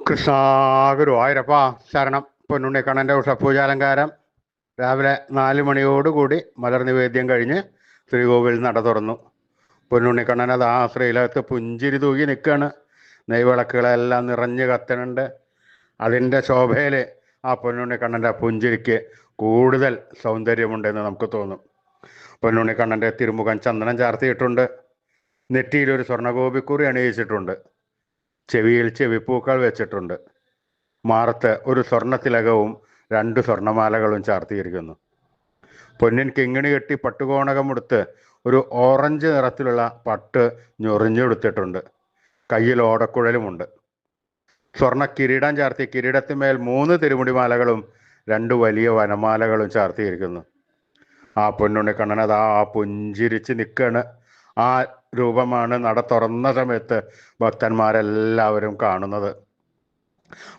കൃഷ്ണ ആയിരപ്പ ശരണം. പൊന്നുണ്ണി കണ്ണന്റെ ഉഷപൂജാലങ്കാരം. രാവിലെ നാല് മണിയോടുകൂടി മലർ നിവേദ്യം കഴിഞ്ഞ് ശ്രീകോവിൽ നട തുറന്നു. പൊന്നുണ്ണിക്കണ്ണൻ അത് ആ ശ്രീലകത്ത് പുഞ്ചിരി തൂകി നിൽക്കുകയാണ് നെയ്വിളക്കുകളെല്ലാം നിറഞ്ഞ് കത്തണുണ്ട്. അതിന്റെ ശോഭയിൽ ആ പൊന്നുണ്ണിക്കണ്ണന്റെ പുഞ്ചിരിക്ക് കൂടുതൽ സൗന്ദര്യമുണ്ടെന്ന് നമുക്ക് തോന്നും. പൊന്നുണ്ണിക്കണ്ണന്റെ തിരുമുഖം ചന്ദനം ചാർത്തിയിട്ടുണ്ട്. നെറ്റിയിൽ ഒരു സ്വർണഗോപിക്കുറി അണിയിച്ചിട്ടുണ്ട്. ചെവിയിൽ ചെവിപ്പൂക്കൾ വെച്ചിട്ടുണ്ട്. മാറത്ത് ഒരു സ്വർണത്തിലകവും രണ്ട് സ്വർണമാലകളും ചാർത്തിയിരിക്കുന്നു. പൊന്നിൻ കിങ്ങിണി കെട്ടി പട്ടുകോണകമെടുത്ത് ഒരു ഓറഞ്ച് നിറത്തിലുള്ള പട്ട് ഞൊറിഞ്ഞെടുത്തിട്ടുണ്ട്. കയ്യിൽ ഓടക്കുഴലുമുണ്ട്. സ്വർണ കിരീടം ചാർത്തി കിരീടത്തിന്മേൽ മൂന്ന് തിരുമുടിമാലകളും രണ്ട് വലിയ വനമാലകളും ചാർത്തിയിരിക്കുന്നു. ആ പൊന്നുണ്ണിക്കണ്ണൻ അതാ ആ പുഞ്ചിരിച്ച് നിൽക്കുകയാണ് ആ രൂപമാണ് നട തുറന്ന സമയത്ത് ഭക്തന്മാരെല്ലാവരും കാണുന്നത്.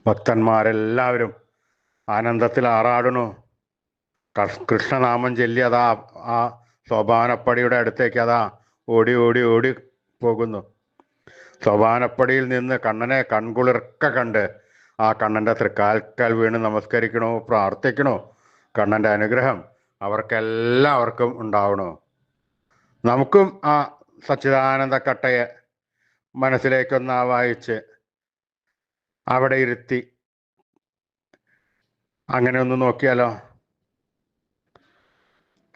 ഭക്തന്മാരെല്ലാവരും ആനന്ദത്തിൽ ആറാടണു കൃഷ്ണനാമം ചൊല്ലി അതാ ആ സോപാനപ്പടിയുടെ അടുത്തേക്ക് അതാ ഓടി ഓടി ഓടി പോകുന്നു. സോപാനപ്പടിയിൽ നിന്ന് കണ്ണനെ കൺകുളിർക്ക കണ്ട് ആ കണ്ണന്റെ തൃക്കാൽക്കാൽ വീണ് നമസ്കരിക്കണോ പ്രാർത്ഥിക്കണോ കണ്ണന്റെ അനുഗ്രഹം അവർക്കെല്ലാവർക്കും ഉണ്ടാവണോ. നമുക്കും ആ സച്ചിദാനന്ദ കട്ടയെ മനസ്സിലേക്കൊന്ന് വായിച്ച് അവിടെ ഇരുത്തി. അങ്ങനെ ഒന്ന് നോക്കിയാലോ?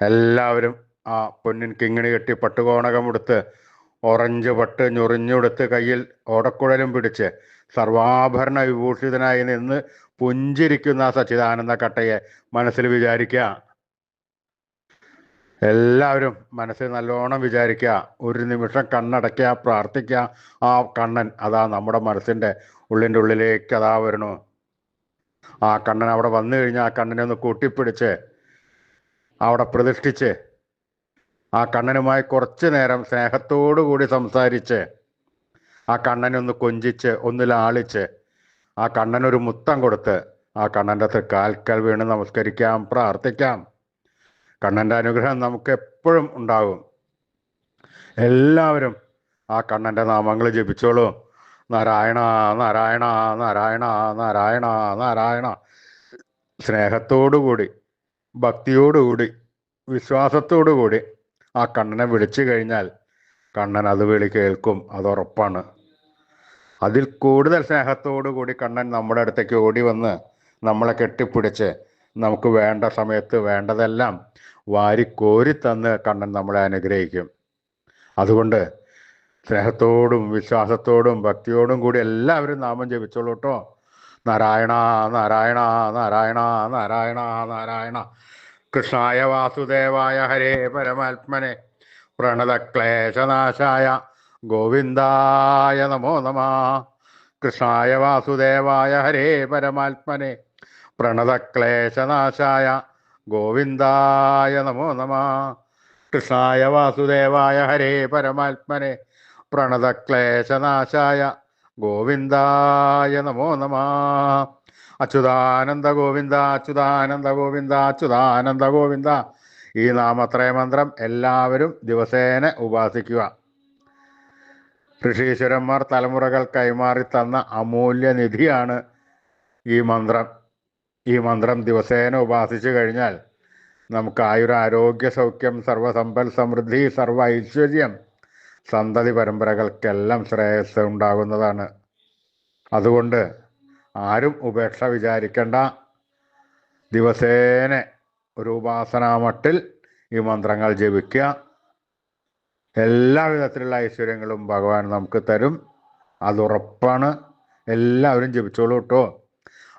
എല്ലാവരും ആ പൊന്നിൻ കിങ്ങിണി കെട്ടി പട്ടുകോണകം എടുത്ത് ഓറഞ്ച് പട്ട് ഞൊറിഞ്ഞുടുത്ത് കയ്യിൽ ഓടക്കുഴലും പിടിച്ച് സർവാഭരണ വിഭൂഷിതനായി നിന്ന് പുഞ്ചിരിക്കുന്ന ആ സച്ചിദാനന്ദ കട്ടയെ മനസ്സിൽ വിചാരിക്കുക. എല്ലാവരും മനസ്സിൽ നല്ലോണം വിചാരിക്കുക ഒരു നിമിഷം കണ്ണടയ്ക്കുക പ്രാർത്ഥിക്കുക ആ കണ്ണൻ അതാ നമ്മുടെ മനസ്സിന്റെ ഉള്ളിന്റെ ഉള്ളിലേക്ക് അതാ വരണു ആ കണ്ണൻ അവിടെ വന്നു കഴിഞ്ഞാൽ ആ കണ്ണനെ ഒന്ന് കൂട്ടിപ്പിടിച്ച് അവിടെ പ്രതിഷ്ഠിച്ച് ആ കണ്ണനുമായി കുറച്ചു നേരം സ്നേഹത്തോടു കൂടി സംസാരിച്ച് ആ കണ്ണനെ ഒന്ന് കൊഞ്ചിച്ച് ഒന്ന് ലാളിച്ച് ആ കണ്ണനൊരു മുത്തം കൊടുത്ത് ആ കണ്ണന്റെ കാൽക്കൽ വീണ് നമസ്കരിക്കാം പ്രാർത്ഥിക്കാം. കണ്ണന്റെ അനുഗ്രഹം നമുക്ക് എപ്പോഴും ഉണ്ടാകും. എല്ലാവരും ആ കണ്ണന്റെ നാമങ്ങൾ ജപിച്ചോളൂ. നാരായണ നാരായണ നാരായണ നാരായണ നാരായണ. സ്നേഹത്തോടുകൂടി ഭക്തിയോടുകൂടി വിശ്വാസത്തോടുകൂടി ആ കണ്ണനെ വിളിച്ചു കഴിഞ്ഞാൽ കണ്ണൻ അത് വിളി കേൾക്കും അത് ഉറപ്പാണ്. അതിൽ കൂടുതൽ സ്നേഹത്തോടു കൂടി കണ്ണൻ നമ്മുടെ അടുത്തേക്ക് ഓടി വന്ന് നമ്മളെ കെട്ടിപ്പിടിച്ച് നമുക്ക് വേണ്ട സമയത്ത് വേണ്ടതെല്ലാം വാരിക്കോരി തന്ന് കണ്ണൻ നമ്മളെ അനുഗ്രഹിക്കും. അതുകൊണ്ട് സ്നേഹത്തോടും വിശ്വാസത്തോടും ഭക്തിയോടും കൂടി എല്ലാവരും നാമം ജപിച്ചോളൂ കേട്ടോ നാരായണ നാരായണ നാരായണ നാരായണ നാരായണ. കൃഷ്ണായ വാസുദേവായ ഹരേ പരമാത്മനെ. പ്രണതക്ലേശനാശായ ഗോവിന്ദായ നമോ നമ. കൃഷ്ണായ വാസുദേവായ ഹരേ പരമാത്മനെ. പ്രണതക്ലേശനാശായ ഗോവിന്ദായ നമോ നമ. കൃഷ്ണായ വാസുദേവായ ഹരേ പരമാത്മനെ. പ്രണതക്ലേശനാശായ ഗോവിന്ദായ നമോ നമ. അച്യുതാനന്ദ ഗോവിന്ദ അച്യുതാനന്ദ ഗോവിന്ദ അച്യുതാനന്ദ ഗോവിന്ദ. ഈ നാമത്രയ മന്ത്രം എല്ലാവരും ദിവസേന ഉപാസിക്കുക. ഋഷീശ്വരന്മാർ തലമുറകൾ കൈമാറി തന്ന അമൂല്യ നിധിയാണ് ഈ മന്ത്രം. ഈ മന്ത്രം ദിവസേന ഉപാസിച്ചു കഴിഞ്ഞാൽ നമുക്ക് ആയുര ആരോഗ്യ സൗഖ്യം സർവസമ്പൽ സമൃദ്ധി സർവ ഐശ്വര്യം സന്തതി പരമ്പരകൾക്കെല്ലാം ശ്രേയസ് ഉണ്ടാകുന്നതാണ്. അതുകൊണ്ട് ആരും ഉപേക്ഷ വിചാരിക്കേണ്ട. ദിവസേന ഒരു ഉപാസനാമട്ടിൽ ഈ മന്ത്രങ്ങൾ ജപിക്കുക. എല്ലാവിധത്തിലുള്ള ഐശ്വര്യങ്ങളും ഭഗവാൻ നമുക്ക് തരും. അതുറപ്പാണ്. എല്ലാവരും ജപിച്ചോളൂ കേട്ടോ